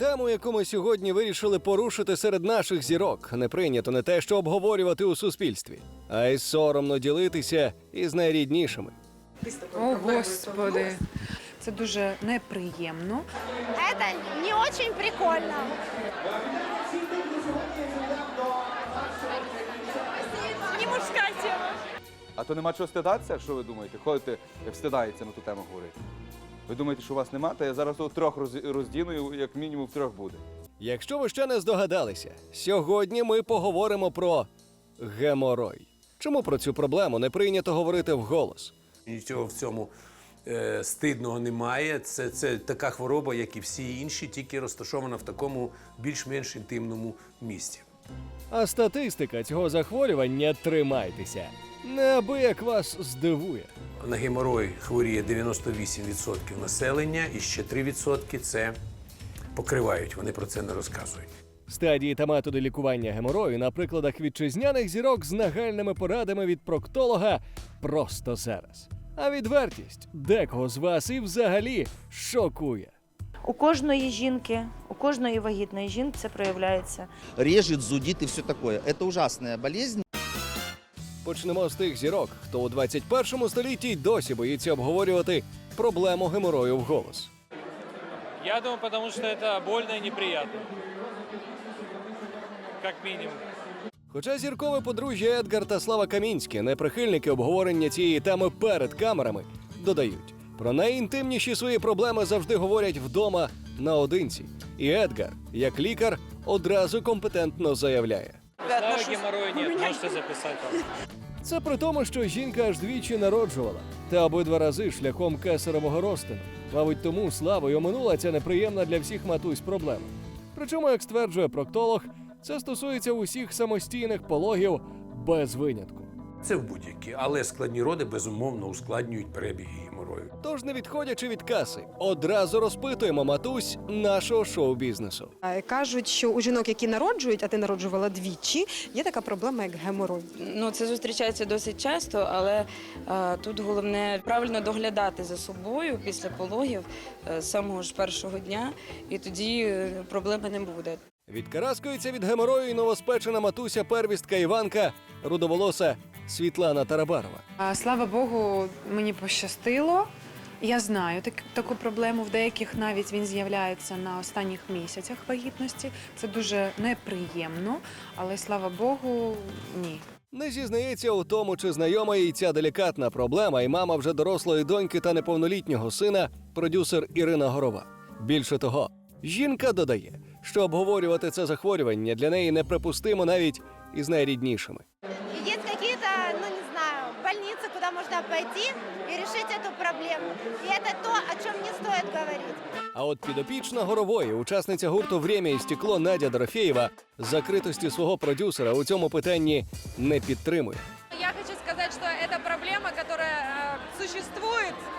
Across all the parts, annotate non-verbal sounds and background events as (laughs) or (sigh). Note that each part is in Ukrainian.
Тему, яку ми сьогодні вирішили порушити серед наших зірок, не прийнято не те, що обговорювати у суспільстві, а й соромно ділитися із найріднішими. О, господи. Це дуже неприємно. Это не очень прикольно. Не мужская тема. А то нема чого стидатися, що ви думаєте? Ходите, встидається на ту тему говорити. Ви думаєте, що у вас нема, то я зараз у трьох роз- роздіную, як мінімум в трьох буде. Якщо ви ще не здогадалися, сьогодні ми поговоримо про геморой. Чому про цю проблему не прийнято говорити вголос? Нічого в цьому е, стидного немає. Це, це така хвороба, як і всі інші, тільки розташована в такому більш-менш інтимному місці. А статистика цього захворювання тримайтеся. Неабияк вас здивує. На геморой хворіє 98% населення, і ще 3% це покривають. Вони про це не розказують. Стадії та методи лікування геморою на прикладах вітчизняних зірок з нагальними порадами від проктолога просто зараз. А відвертість декого з вас і взагалі шокує. У кожної жінки, у кожної вагітної жінки це проявляється. режет, зудит и все такое. Это ужасная болезнь. Почнемо з тих зірок, хто у 21 столітті й досі боїться обговорювати проблему геморою вголос. Я думаю, потому что это больно и неприятно. Как минимум. Хоча зіркове подружжя Едгар та Слава Камінські, не прихильники обговорення цієї теми перед камерами, додають про найінтимніші свої проблеми завжди говорять вдома наодинці. І Едгар, як лікар, одразу компетентно заявляє. Слава геморрою нет, можете записать. Це при тому, що жінка аж двічі народжувала, та обидва рази шляхом кесарового розтину. Мабуть, тому славою оминула ця неприємна для всіх матусь проблема. Причому, як стверджує проктолог, це стосується усіх самостійних пологів без винятку. Це в будь-які, але складні роди безумовно ускладнюють перебіг геморою. Тож, не відходячи від каси, одразу розпитуємо матусь нашого шоу-бізнесу. Кажуть, що у жінок, які народжують, а ти народжувала двічі, є така проблема, як геморой. Ну, це зустрічається досить часто, але е, тут головне правильно доглядати за собою після пологів е, з самого ж першого дня, і тоді е, проблеми не буде. Відкараскується від геморою й новоспечена матуся первістка Іванка, рудоволоса Світлана Тарабарова. А, слава Богу, мені пощастило. Я знаю так, таку проблему. В деяких навіть він з'являється на останніх місяцях вагітності. Це дуже неприємно, але слава Богу, ні. Не зізнається у тому, чи знайома їй ця делікатна проблема, і мама вже дорослої доньки та неповнолітнього сина, продюсер Ірина Горова. Більше того, жінка додає, що обговорювати це захворювання для неї неприпустимо навіть із найріднішими. Есть какие-то, ну не знаю, больницы, куда можно пойти и решить эту проблему. И это то, о чем не стоит говорить. А от підопічна горової, учасниця гурту «Время і стекло» Надя Дорофєєва, закритості свого продюсера у цьому питанні не підтримує. Я хочу сказать, что это проблема, которая э, существует, и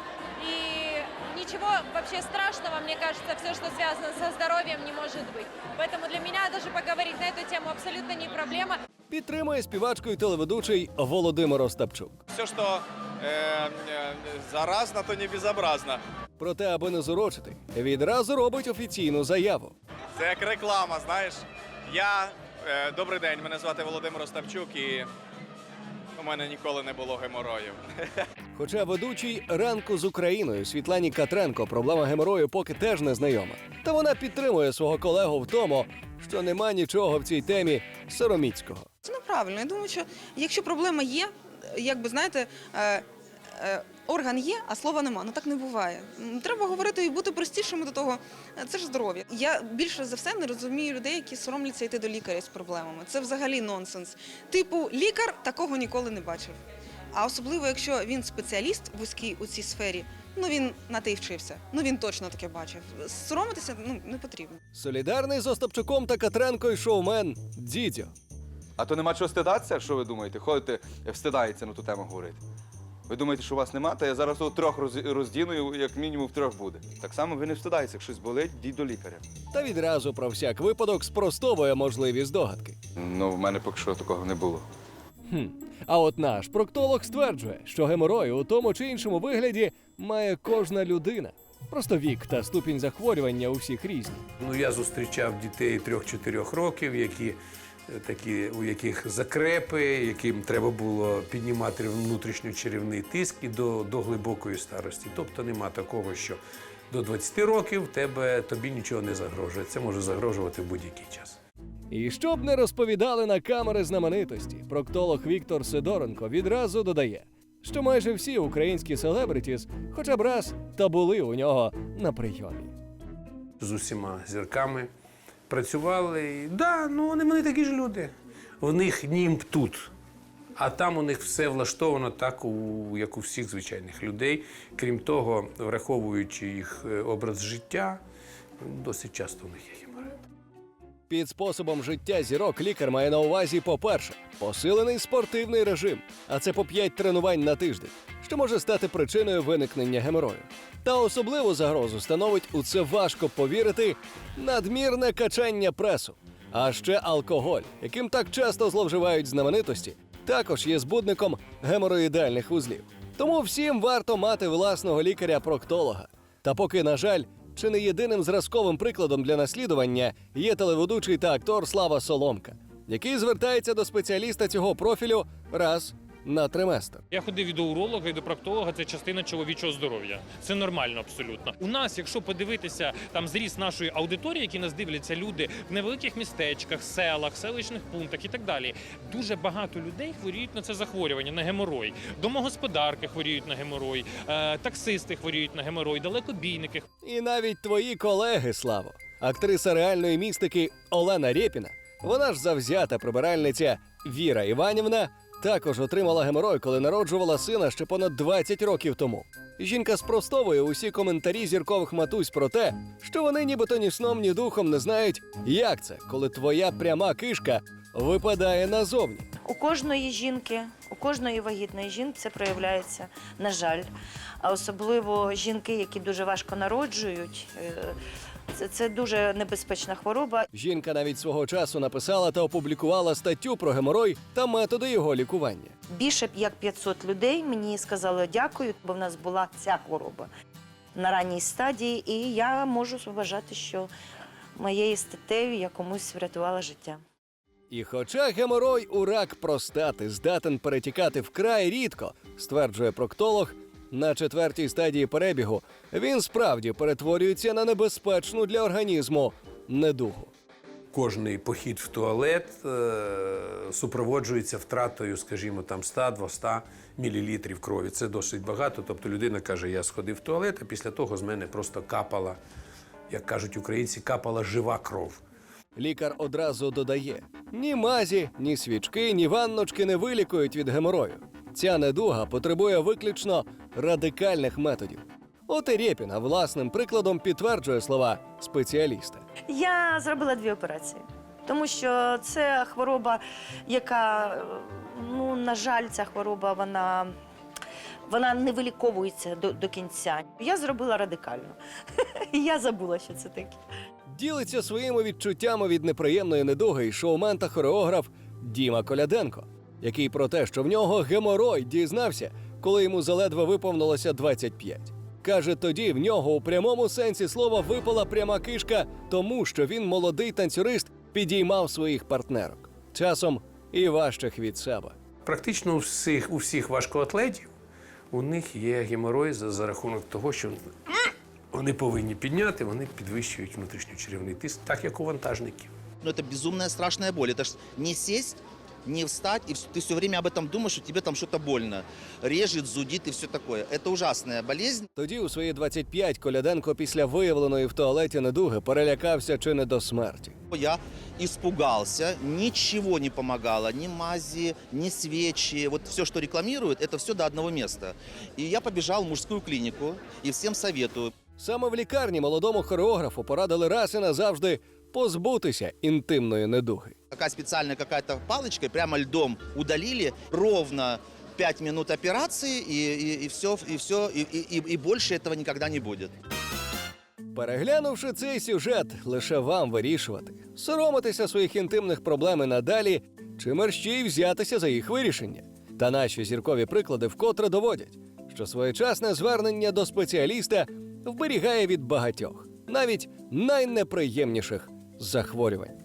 ничего вообще страшного, мне кажется, все, что связано со здоровьем, не может быть. Поэтому для меня даже поговорить на эту тему абсолютно не проблема. Підтримує співачку і телеведучий Володимир Остапчук. Все, что э, э, заразно, то не безобразно. Проте, аби не зурочити, відразу робить офіційну заяву. Це як реклама, знаєш. Я е, добрий день, мене звати Володимир Остапчук, і у мене ніколи не було геморою. (laughs) Хоча ведучий ранку з Україною Світлані Катренко проблема геморою поки теж не знайома. Та вона підтримує свого колегу в тому, що нема нічого в цій темі сороміцького. Це неправильно. Я думаю, що якщо проблема є, як би знаєте, е, е, орган є, а слова нема. Ну так не буває. Треба говорити і бути простішими до того. Е, Це ж здоров'я. Я більше за все не розумію людей, які соромляться йти до лікаря з проблемами. Це взагалі нонсенс. Типу, лікар такого ніколи не бачив. А особливо, якщо він спеціаліст вузький у цій сфері, ну він на те й вчився. Ну він точно таке бачив. Соромитися ну не потрібно. Солідарний з Остапчуком та Катренкою шоумен Дідьо. А то нема чого стидатися, що ви думаєте? Ходите, встидається на ту тему говорити. Ви думаєте, що у вас нема, то я зараз у трьох роз- роздіную, як мінімум в трьох буде. Так само ви не встидаєтеся, як щось болить, йдіть до лікаря. Та відразу про всяк випадок спростовує можливі здогадки. Ну, в мене поки що такого не було. Хм. А от наш проктолог стверджує, що геморой у тому чи іншому вигляді має кожна людина. Просто вік та ступінь захворювання у всіх різні. Ну, я зустрічав дітей 3-4 років, які е, такі, у яких закрепи, яким треба було піднімати внутрішньочеревний тиск і до, до глибокої старості. Тобто нема такого, що до 20 років тебе тобі нічого не загрожує. Це може загрожувати в будь-який час. І щоб не розповідали на камери знаменитості, проктолог Віктор Сидоренко відразу додає, що майже всі українські селебритіс хоча б раз та були у нього на прийомі. з усіма зірками працювали. Да, ну вони, вони такі ж люди. В них німб тут. А там у них все влаштовано так, як у всіх звичайних людей. Крім того, враховуючи їх е, образ життя, досить часто у них є. Під способом життя зірок лікар має на увазі, по-перше, посилений спортивний режим, а це по 5 тренувань на тиждень, що може стати причиною виникнення геморою. Та особливу загрозу становить у це важко повірити надмірне качання пресу. А ще алкоголь, яким так часто зловживають знаменитості, також є збудником геморроїдальних вузлів. Тому всім варто мати власного лікаря-проктолога. Та поки, на жаль, чи не єдиним зразковим прикладом для наслідування є телеведучий та актор Слава Соломка, який звертається до спеціаліста цього профілю раз на триместр. Я ходив і до уролога, і до проктолога. Це частина чоловічого здоров'я. Це нормально абсолютно. У нас, якщо подивитися там зріст нашої аудиторії, які нас дивляться люди в невеликих містечках, селах, селищних пунктах і так далі. Дуже багато людей хворіють на це захворювання, на геморой. Домогосподарки хворіють на геморой, е, таксисти хворіють на геморой, далекобійники І навіть твої колеги, Славо, актриса реальної містики Олена Рєпіна, вона ж завзята прибиральниця Віра Іванівна, також отримала геморой, коли народжувала сина ще понад 20 років тому. Жінка спростовує усі коментарі зіркових матусь про те, що вони нібито ні сном, ні духом не знають, як це, коли твоя пряма кишка випадає назовні. У кожної жінки, у кожної вагітної жінки це проявляється, на жаль. А особливо жінки, які дуже важко народжують. е, Це, це дуже небезпечна хвороба. Жінка навіть свого часу написала та опублікувала статтю про геморой та методи його лікування. Більше як 500 людей мені сказали дякую, бо в нас була ця хвороба на ранній стадії, і я можу вважати, що моєю статтею я комусь врятувала життя. І хоча геморой у рак простати здатен перетікати вкрай рідко, стверджує проктолог, на четвертій стадії перебігу він справді перетворюється на небезпечну для організму недугу. Кожний похід в туалет е, супроводжується втратою, скажімо, там 100-200 мл крові. Це досить багато. Тобто людина каже, я сходив в туалет, а після того з мене просто капала, як кажуть українці, капала жива кров. Лікар одразу додає: ні мазі, ні свічки, ні ванночки не вилікують від геморою. Ця недуга потребує виключно радикальних методів. От і Рєпіна власним прикладом підтверджує слова спеціаліста. Я зробила дві операції, тому що це хвороба, яка, ну, на жаль, ця хвороба, вона. Вона не виліковується до, до кінця. Я зробила радикально. (laughs) Я забула, що це таке. Ділиться своїми відчуттями від неприємної недуги і шоумен та хореограф Діма Коляденко, який про те, що в нього геморой, дізнався, коли йому заледве виповнилося 25. Каже, тоді в нього у прямому сенсі слова випала пряма кишка, тому що він молодий танцюрист підіймав своїх партнерок. Часом і важчих від себе. Практично у всіх, у всіх важкоатлетів у них є геморой за, за рахунок того, що вони повинні підняти, вони підвищують внутрішньочеревний тиск, так як у вантажників. Но это безумная страшная боль. Это ж не сесть, не встать, и вс- ты все время об этом думаешь, что тебе там что-то больно. Режет, зудит и все такое. Это ужасная болезнь. Тоді у свої 25 Коляденко після виявленої в туалеті недуги перелякався чи не до смерті. Я испугался, ничего не помогало, ни мази, ни свечи. Вот все, что рекламируют, это все до одного места. И я побежал в мужскую клинику и всем советую. Саме в лікарні молодому хореографу порадили раз і назавжди позбутися інтимної недуги. Такая специальная какая-то палочкой прямо льдом удалили ровно 5 минут операции, и, все, и все, и, и, и больше этого никогда не будет. Переглянувши цей сюжет, лише вам вирішувати, соромитися своїх інтимних проблем і надалі, чи мерщій взятися за їх вирішення. Та наші зіркові приклади вкотре доводять, що своєчасне звернення до спеціаліста вберігає від багатьох, навіть найнеприємніших захворювань.